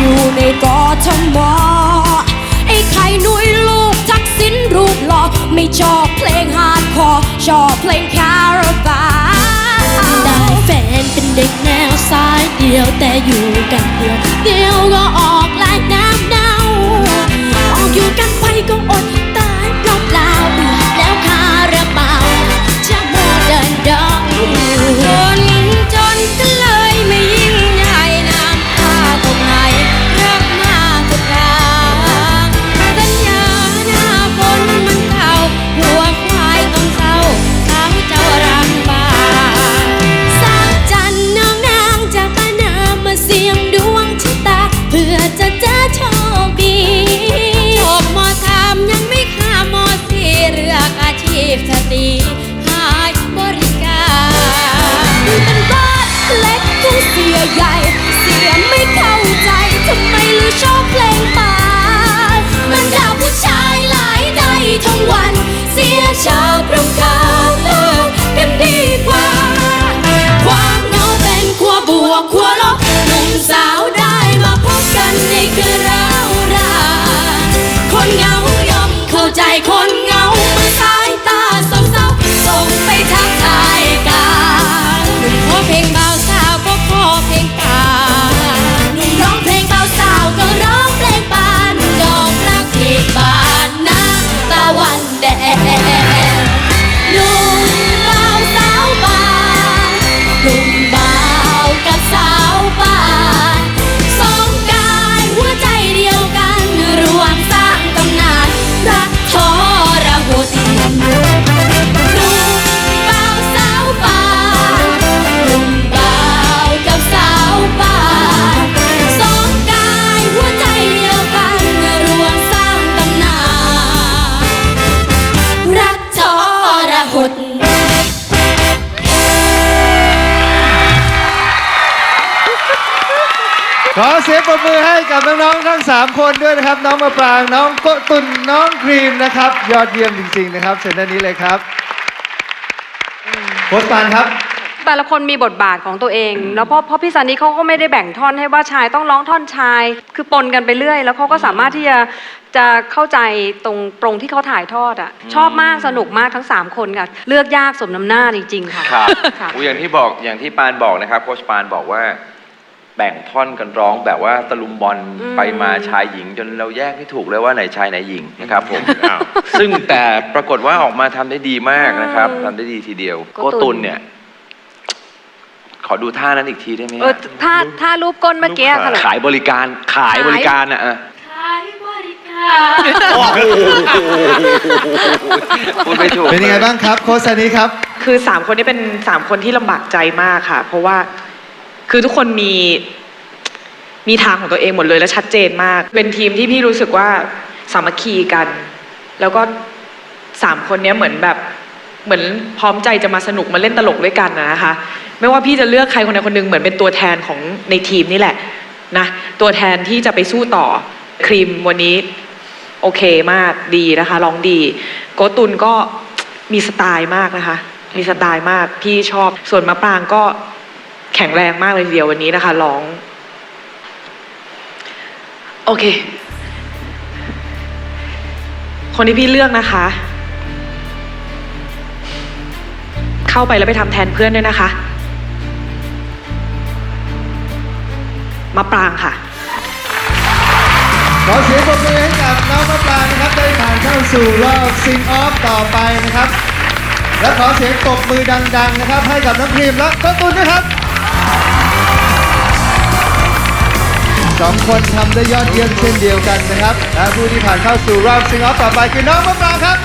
อยู่ในกอทมไอ้ไข่นุ้ยลูกทักสินรูปหล่อไม่ชอบเพลงฮาร์ดคอร์ชอบเพลงคาราบาลได้แฟนเป็นเด็กแนวสายเดียวแต่อยู่กันเดียวเดียวก็ออ เสียไม่เข้าใจทำไมลือชอบเพลงป่ามันด่าผู้ชายหลายใจทั้งวัน เสียชาวรำคาญเลิกกันดีกว่า ความเหงาเป็นขัวบวกขัวลบหนุ่มสาวได้มาพบกันในคืนราวรานคนเหงายอมเข้าใจคน ขอเสียงปรบมือให้กับน้องๆทั้ง 3 คนด้วยนะครับ น้องมะปรางน้องโกตุนน้องครีมนะครับ ยอดเยี่ยมจริงๆนะครับเชิญด้านนี้เลยครับโค้ชปานครับ แต่ละคนมีบทบาทของตัวเอง แล้วเพราะเพราะพี่ซันนี่เขาก็ไม่ได้แบ่งท่อนให้ว่าชายต้องร้องท่อนชาย คือปนกันไปเรื่อย แล้วเขาก็สามารถที่จะจะเข้าใจตรงตรงที่เขาถ่ายทอดอะชอบมากสนุกมากทั้ง 3 คนค่ะ เลือกยากสมน้ำหน้าจริงๆค่ะครับค่ะ อุ๊ยอย่างที่บอกอย่างที่ปานบอกนะครับโค้ชปานบอกว่า แบ่งท่อนกันร้องแบบว่าตะลุมบอลอืม ไปมาชายหญิง จนเราแยกไม่ถูกเลยว่าไหนชายไหนหญิงนะครับผมซึ่งแต่ปรากฏว่าออกมาทำได้ดีมากนะครับทำได้ดีทีเดียว โกโกตุตุนนเนี่ย ขอดูท่านั้นอีกทีได้ไหมเออถ้าถ้ารูปก้นเมื่อกี้ค่ะ ขายบริการขายบริการอะอะขายบริการพูดไม่ถูกเป็นยังไงบ้างครับ โค้ชซันนี้ครับ คือสามคนนี้เป็นสามคนที่ลำบากใจมากค่ะ เพราะว่า คือทุกคนมีมีทางของตัวเองหมดเลยและชัดเจนมาก เป็นทีมที่พี่รู้สึกว่าสามัคคีกัน แล้วก็สามคนนี้เหมือนแบบเหมือนพร้อมใจจะมาสนุกมาเล่นตลกด้วยกันนะคะ ไม่ว่าพี่จะเลือกใครคนใดคนหนึ่งเหมือนเป็นตัวแทนของในทีมนี่แหละนะตัวแทนที่จะไปสู้ต่อครีมวันนี้โอเคมากดีนะคะร้องดี โกตุนก็มีสไตล์มากนะคะ มีสไตล์มากพี่ชอบส่วนมะปรางก็ ข็งแรงมากเลยเดียววันนี้นะคะร้อง โอเค คนที่พี่เลือกนะคะ เข้าไปแล้วไปทำแทนเพื่อนด้วยนะคะมะปรางค่ะ ขอเสียงปรบมือให้กับน้องมะปรางนะครับได้ผ่านเข้าสู่รอบซิงออฟต่อไปนะครับ และขอเสียงปรบมือดัง ๆ นะครับ ให้กับน้องครีมและโค้ชตุนนะครับ สองคนทำได้ยอดเยี่ยมเช่นเดียวกันนะครับและผู้ที่ผ่านเข้าสู่รอบซิงออฟต่อไปคือน้องมะปรางครับ